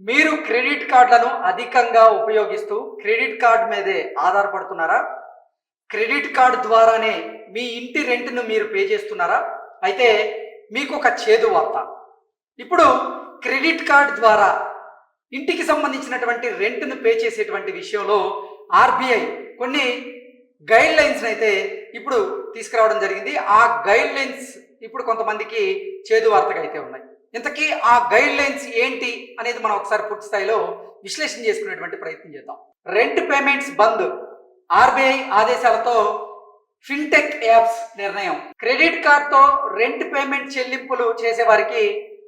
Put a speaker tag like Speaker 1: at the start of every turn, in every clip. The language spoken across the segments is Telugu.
Speaker 1: మీరు క్రెడిట్ కార్డులను అధికంగా ఉపయోగిస్తూ క్రెడిట్ కార్డ్ మీదే ఆధారపడుతున్నారా? క్రెడిట్ కార్డు ద్వారానే మీ ఇంటి రెంట్ను మీరు పే చేస్తున్నారా? అయితే మీకు ఒక చేదు వార్త. ఇప్పుడు క్రెడిట్ కార్డ్ ద్వారా ఇంటికి సంబంధించినటువంటి రెంట్ను పే చేసేటువంటి విషయంలో ఆర్బీఐ కొన్ని గైడ్ లైన్స్ అయితే ఇప్పుడు తీసుకురావడం జరిగింది. ఆ గైడ్ లైన్స్ ఇప్పుడు కొంతమందికి చేదు వార్తగా అయితే ఉన్నాయి. ఇంతకీ ఆ గైడ్ లైన్స్ ఏంటి అనేది మనం ఒకసారి పూర్తి స్థాయిలో విశ్లేషణ చేసుకునేటువంటి ప్రయత్నం చేద్దాం. Rent payments bandh. ఆర్బీఐ ఆదేశాలతో ఫిన్టెక్ యాప్స్ నిర్ణయం. క్రెడిట్ కార్డ్తో రెంట్ పేమెంట్ చెల్లింపులు చేసేవారికి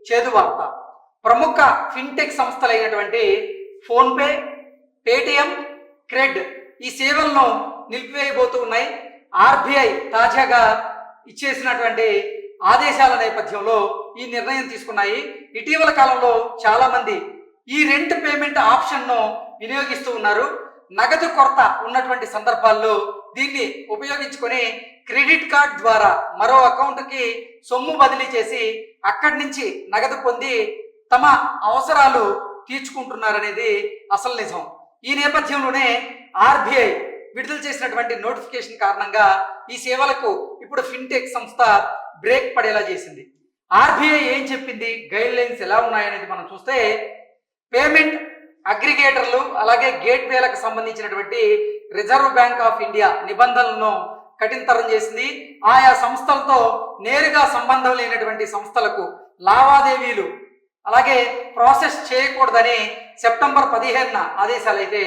Speaker 1: చేదు వార్త. ప్రముఖ ఫిన్టెక్ సంస్థలైనటువంటి ఫోన్పే పేటిఎం క్రెడ్ ఈ సేవలను నిలిపివేయబోతూ ఉన్నాయి. ఆర్బీఐ తాజాగా ఇచ్చేసినటువంటి ఆదేశాల నేపథ్యంలో ఈ నిర్ణయం తీసుకున్నాయి. ఇటీవల కాలంలో చాలామంది ఈ రెంట్ పేమెంట్ ఆప్షన్ను వినియోగిస్తూ ఉన్నారు. నగదు కొరత ఉన్నటువంటి సందర్భాల్లో దీన్ని ఉపయోగించుకొని క్రెడిట్ కార్డ్ ద్వారా మరో అకౌంట్కి సొమ్ము బదిలీ చేసి అక్కడి నుంచి నగదు పొంది తమ అవసరాలు తీర్చుకుంటున్నారనేది అసలు నిజం. ఈ నేపథ్యంలోనే ఆర్బీఐ విడుదల చేసినటువంటి నోటిఫికేషన్ కారణంగా ఈ సేవలకు ఇప్పుడు ఫిన్టెక్ సంస్థ బ్రేక్ పడేలా చేసింది. ఆర్బీఐ ఏం చెప్పింది? గైడ్ లైన్స్ ఎలా ఉన్నాయనేది మనం చూస్తే పేమెంట్ అగ్రిగేటర్లు అలాగే గేట్వేలకు సంబంధించినటువంటి రిజర్వ్ బ్యాంక్ ఆఫ్ ఇండియా నిబంధనలను కఠినతరం చేసింది. ఆయా సంస్థలతో నేరుగా సంబంధం లేనటువంటి సంస్థలకు లావాదేవీలు అలాగే ప్రాసెస్ చేయకూడదని సెప్టెంబర్ పదిహేనున ఆదేశాలు అయితే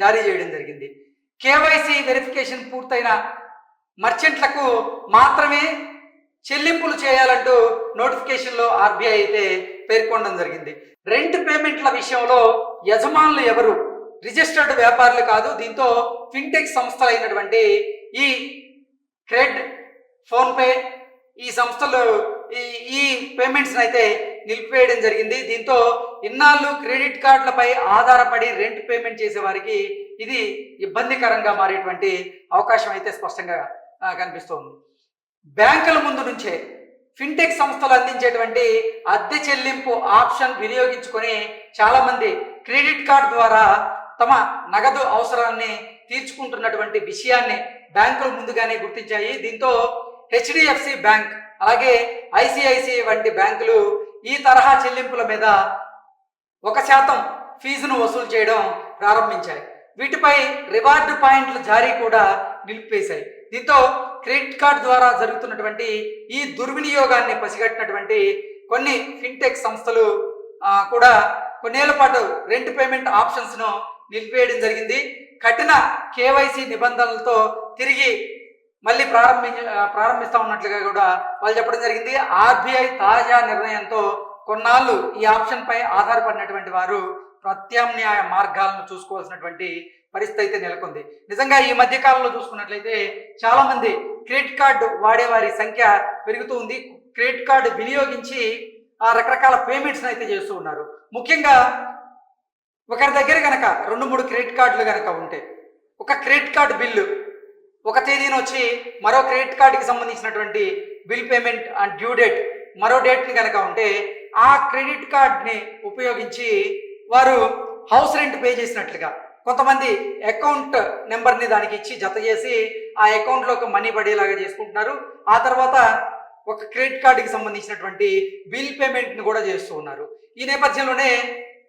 Speaker 1: జారీ చేయడం జరిగింది. కేవైసీ వెరిఫికేషన్ పూర్తయిన మర్చెంట్లకు మాత్రమే చెల్లింపులు చేయాలంటూ నోటిఫికేషన్లో ఆర్బీఐ అయితే పేర్కొనడం జరిగింది. రెంట్ పేమెంట్ల విషయంలో యజమానులు ఎవరు? రిజిస్టర్డ్ వ్యాపారులు కాదు దీంతో ఫిన్టెక్ సంస్థలైనటువంటి ఈ క్రెడ్ ఫోన్పే ఈ సంస్థలు ఈ ఈ పేమెంట్స్ని అయితే నిలిపివేయడం జరిగింది. దీంతో ఇన్నాళ్ళు క్రెడిట్ కార్డులపై ఆధారపడి రెంట్ పేమెంట్ చేసే వారికి ఇది ఇబ్బందికరంగా మారేటువంటి అవకాశం అయితే స్పష్టంగా కనిపిస్తోంది. బ్యాంకుల ముందు నుంచే ఫిన్టెక్ సంస్థలు అందించేటువంటి అద్దె చెల్లింపు ఆప్షన్ వినియోగించుకొని చాలామంది క్రెడిట్ కార్డు ద్వారా తమ నగదు అవసరాన్ని తీర్చుకుంటున్నటువంటి విషయాన్ని బ్యాంకులు ముందుగానే గుర్తించాయి. దీంతో హెచ్డిఎఫ్సి బ్యాంక్ అలాగే ఐసిఐసిఐ వంటి బ్యాంకులు ఈ తరహా చెల్లింపుల మీద ఒక శాతం ఫీజును వసూలు చేయడం ప్రారంభించాయి. వీటిపై రివార్డు పాయింట్ల జారీ కూడా నిలిపివేశాయి. దీంతో క్రెడిట్ కార్డ్ ద్వారా జరుగుతున్నటువంటి ఈ దుర్వినియోగాన్ని పసిగట్టినటువంటి కొన్ని ఫిన్టెక్ సంస్థలు కూడా కొన్నేళ్ళ పాటు రెంట్ పేమెంట్ ఆప్షన్స్ను నిలిపివేయడం జరిగింది. కఠిన కేవైసీ నిబంధనలతో తిరిగి మళ్ళీ ప్రారంభి ప్రారంభిస్తా ఉన్నట్లుగా కూడా వాళ్ళు చెప్పడం జరిగింది. ఆర్బీఐ తాజా నిర్ణయంతో కొన్నాళ్ళు ఈ ఆప్షన్పై ఆధారపడినటువంటి వారు ప్రత్యామ్నాయ మార్గాలను చూసుకోవాల్సినటువంటి పరిస్థితి అయితే నెలకొంది. నిజంగా ఈ మధ్య కాలంలో చూసుకున్నట్లయితే చాలా మంది క్రెడిట్ కార్డు వాడేవారి సంఖ్య పెరుగుతూ ఉంది. క్రెడిట్ కార్డు వినియోగించి ఆ రకరకాల పేమెంట్స్ని అయితే చేస్తూ ఉన్నారు. ముఖ్యంగా ఒకరి దగ్గర కనుక రెండు మూడు క్రెడిట్ కార్డులు కనుక ఉంటే ఒక క్రెడిట్ కార్డు బిల్లు ఒక తేదీన వచ్చి మరో క్రెడిట్ కార్డుకి సంబంధించినటువంటి bill payment and due date మరో డేట్ని కనుక ఉంటే ఆ క్రెడిట్ కార్డ్ని ఉపయోగించి వారు హౌస్ రెంట్ పే చేసినట్లుగా కొంతమంది అకౌంట్ నెంబర్ని దానికి ఇచ్చి జత చేసి ఆ అకౌంట్లోకి మనీ పడేలాగా చేసుకుంటున్నారు. ఆ తర్వాత ఒక క్రెడిట్ కార్డుకి సంబంధించినటువంటి బిల్ పేమెంట్ని కూడా చేస్తూ ఉన్నారు. ఈ నేపథ్యంలోనే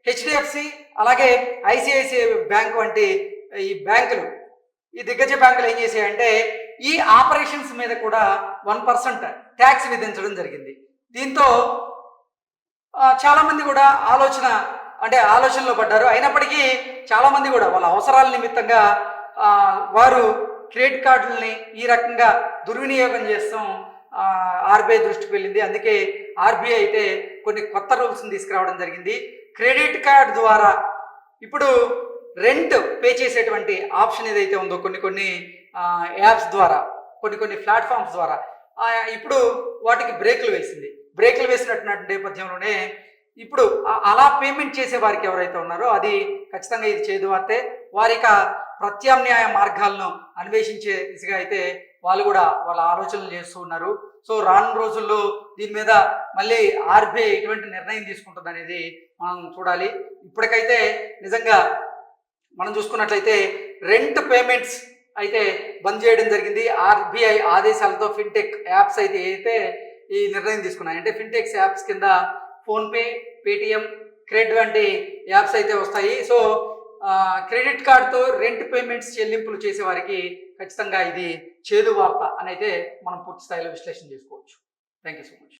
Speaker 1: హెచ్డిఎఫ్సి అలాగే ఐసిఐసిఐ బ్యాంక్ వంటి ఈ బ్యాంకులు ఈ దిగ్గజ బ్యాంకులు ఏం చేసాయంటే ఈ ఆపరేషన్స్ మీద కూడా వన్ పర్సెంట్ ట్యాక్స్ విధించడం జరిగింది. దీంతో చాలామంది కూడా ఆలోచన అంటే ఆలోచనలో పడ్డారు. అయినప్పటికీ చాలామంది కూడా వాళ్ళ అవసరాల నిమిత్తంగా వారు క్రెడిట్ కార్డులని ఈ రకంగా దుర్వినియోగం చేస్తాం ఆర్బీఐ దృష్టికి వెళ్ళింది. అందుకే ఆర్బీఐ అయితే కొన్ని కొత్త రూల్స్ని తీసుకురావడం జరిగింది. క్రెడిట్ కార్డ్ ద్వారా ఇప్పుడు రెంట్ పే చేసేటువంటి ఆప్షన్ ఏదైతే ఉందో కొన్ని కొన్ని యాప్స్ ద్వారా కొన్ని కొన్ని ప్లాట్ఫామ్స్ ద్వారా ఇప్పుడు వాటికి బ్రేకులు వేసింది. బ్రేకులు వేసినటువంటి నేపథ్యంలోనే ఇప్పుడు అలా పేమెంట్ చేసే వారికి ఎవరైతే ఉన్నారో అది ఖచ్చితంగా ఇది చేదు వారి వారిక ప్రత్యామ్నాయ మార్గాలను అన్వేషించే దిశగా అయితే వాళ్ళు కూడా వాళ్ళ ఆలోచనలు చేస్తూ ఉన్నారు. సో రాను రోజుల్లో దీని మీద మళ్ళీ ఆర్బీఐ ఎటువంటి నిర్ణయం తీసుకుంటుంది అనేది మనం చూడాలి. ఇప్పటికైతే నిజంగా మనం చూసుకున్నట్లయితే రెంట్ పేమెంట్స్ అయితే బంద్ చేయడం జరిగింది. ఆర్బీఐ ఆదేశాలతో ఫిన్టెక్ యాప్స్ అయితే అయితే ఈ నిర్ణయం తీసుకున్నాయి. అంటే ఫిన్టెక్స్ యాప్స్ కింద ఫోన్పే పేటిఎం క్రెడిట్ వంటి యాప్స్ అయితే వస్తాయి. సో క్రెడిట్ కార్డ్తో రెంట్ పేమెంట్స్ చెల్లింపులు చేసే వారికి ఖచ్చితంగా ఇది చేదు వార్త అని అయితే మనం పూర్తి స్థాయిలో విశ్లేషణ చేసుకోవచ్చు. Thank you so much.